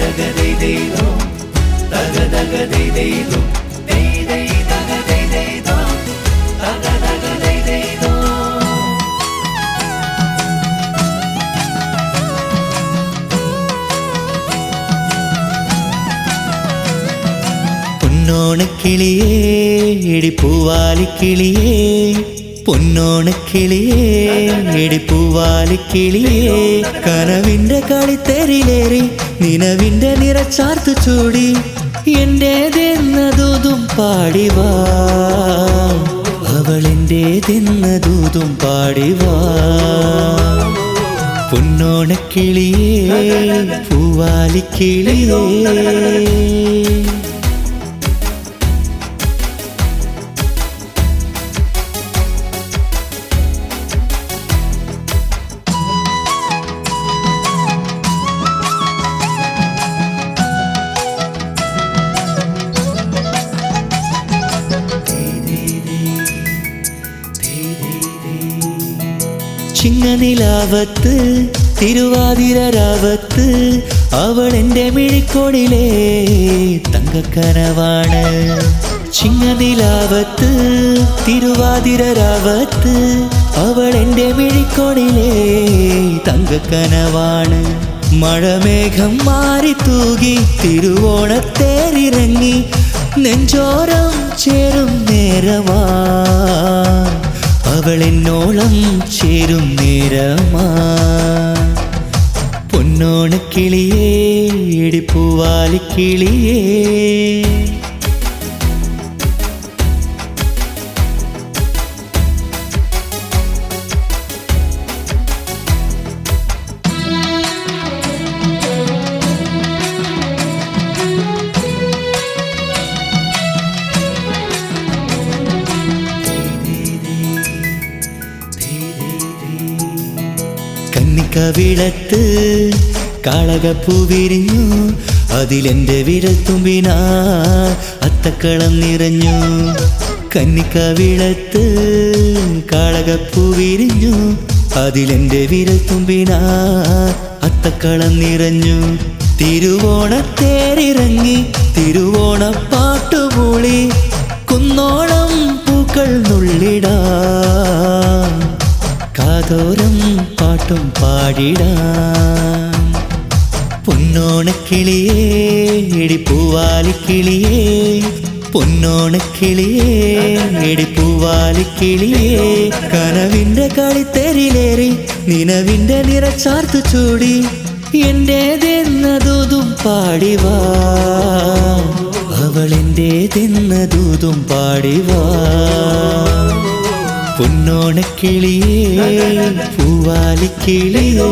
தகதை தெய்தோ தக தகதை தெய்தோ தெய்தை தகதை தெய்தோ தக கிளியே இடி பூவாலி கிளியே പൂവാലിക്കിളിയേ പൊന്നോണക്കിളിയേ എടി കിളിയേ കനവിന്റെ കളിത്തെരിലേറി നിലവിന്റെ നിറച്ചാർത്തു ചൂടി എന്റേതെന്നതും പാടിവാ. അവളെന്റേതെന്നതും പാടിവാ. പൊന്നോണക്കിളിയേ പൂവാലിക്കിളിയേ ചിങ്ങനിലാവത്ത് തിരുവാതിരരാവത്ത് അവൾ എന്റെ മിഴിക്കോടിലേ തങ്കക്കനവാണ്. ചിങ്ങനിലാവത്ത് തിരുവാതിരരാവത്ത് അവൾ എന്റെ മിഴിക്കോടിലേ തങ്കക്കനവാണ്. മഴമേഘം മാറി തൂകി തിരുവോണത്തേറിറങ്ങി നെഞ്ചോരം ചേരും നേരമാ. അവളെന്നോളം ചേരും നേരമാ. പൊന്നോണക്കിളിയേ ഇടിപ്പൂവാലിക്കിളിയേ. കന്നിക്കവിളത്ത് കാളകപ്പൂ വിരിഞ്ഞു. അതിലെന്റെ വിരൽ തുമ്പിനാ അത്തക്കളം നിറഞ്ഞു. കന്നിക്കവിളത്ത് കാളകപ്പൂ വിരിഞ്ഞു. അതിലെന്റെ വിരൽ തുമ്പിനാ അത്തക്കളം നിറഞ്ഞു. തിരുവോണത്തേരിറങ്ങി കാതോരം പാട്ടും പാടിടാം. പൊന്നോണക്കിളിയേ ഇടിപ്പൂവാലിക്കിളിയേ പൊന്നോണക്കിളിയേ ഇടിപ്പൂവാലിക്കിളിയേ കനവിന്റെ കളിത്തെരിലേറി നിലവിന്റെ നിറച്ചാർത്തു ചൂടി എന്റേതെന്നതും പാടിവാ. അവളെന്റേതെന്നതും പാടിവാ. പൊന്നോണക്കിളിയേ പൂവാലിക്കിളിയേ